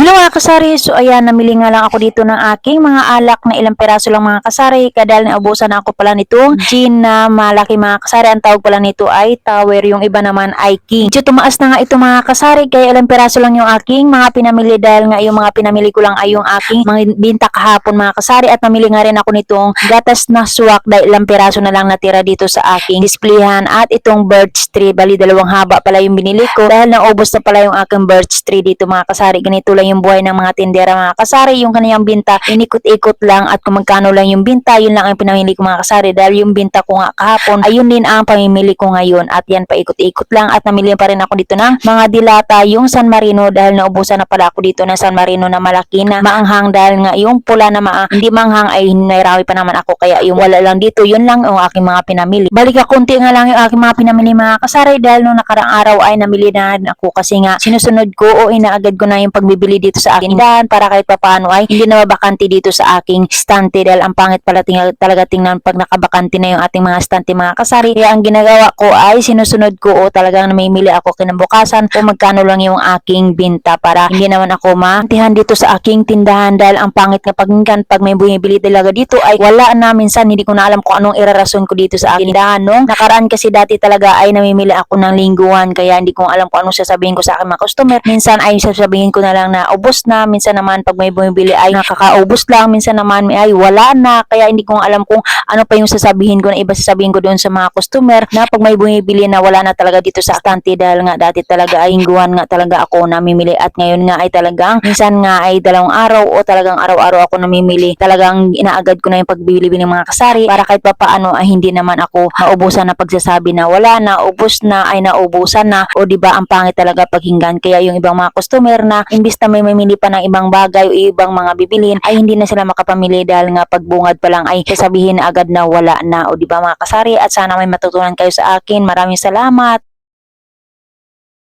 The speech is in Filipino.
Hello mga kasari, so ayan, namili nga lang ako dito ng aking mga alak na ilang peraso lang mga kasari. Kadal na ubusan na ako pala nitong gin na malaki mga kasari. Ang tawag pala nito ay tower, yung iba naman ay king. Medyo tumaas na nga ito mga kasari, kaya ilang peraso lang yung aking mga pinamili dahil nga yung mga pinamili ko lang ay yung aking mga binta kahapon mga kasari. At namili nga rin ako nitong gatas na swak dahil ilang peraso na lang natira dito sa aking displayhan. At itong birch tree, bali dalawang haba pala yung binili ko dahil naubos na pala yung aking birch tree dito mga kasari. Ganito lang yung buhay ng mga tindera mga kasari. Yung kaniyang binta, inikot-ikot lang at kung magkano lang yung binta, yun lang ang pinamili ko mga kasari. Dahil yung binta ko nga kahapon, ayun din ang pamimili ko ngayon. At yan, paikot-ikot lang. At namili pa rin ako dito ng mga dilata, yung San Marino dahil naubusan na pala ako dito ng San Marino na malaki na maanghang dahil nga yung pula na ma hindi manghang ay nairawi pa naman ako. Kaya yung wala lang dito, yun lang yung aking mga pinamili. Balik ka konti nga lang yung aking mga pinamili mga kasari dahil nung nakarang araw ay namili na ako kasi nga sinusunod ko o inaagad ko na yung pagbibili dito sa akin dahan para kahit papaano ay hindi na mabakante dito sa aking stante dahil ang pangit pala tinga, talaga tingnan pag nakabakante na yung ating mga stante mga kasari. Kaya ang ginagawa ko ay sinusunod ko o talagang namimili ako kinabukasan o magkano lang yung aking binta para hindi naman ako mantihan dito sa aking tindahan dahil ang pangit nga paginggan pag may bumibili talaga dito ay wala na. Minsan hindi ko na alam kung anong irarason ko dito sa aking tindahan nung nakaraan kasi dati talaga ay namimili ako ng lingguhan kaya hindi ko alam kung anong sasabihin ko sa aking mga customer. Minsan ay sasabihin ko na lang na ubos na. Minsan naman pag may bumibili ay nakakaubos lang. Minsan naman may ay wala na. Kaya hindi ko alam kung ano pa yung sasabihin ko na iba sasabihin ko doon sa mga customer na pag may bumibili na wala na talaga dito sa stante dahil nga dati talaga ay lingguhan nga talaga ako namimili. At ngayon nga ay talagang minsan nga ay dalawang araw o talagang araw-araw ako namimili. Talagang inaagad ko na yung pagbibili ng mga kasari para kahit pa paano ay hindi naman ako maubusan na pagsasabi na wala na ubos na ay naubusan na. O di ba ang pangit talaga paghinggan. Kaya yung ibang mga customer na imbis na may mamili pa ng ibang bagay o ibang mga bibilin ay hindi na sila makapamili dahil nga pagbungad pa lang ay sasabihin agad na wala na. O di ba mga kasari? At sana may matutunan kayo sa akin. Maraming salamat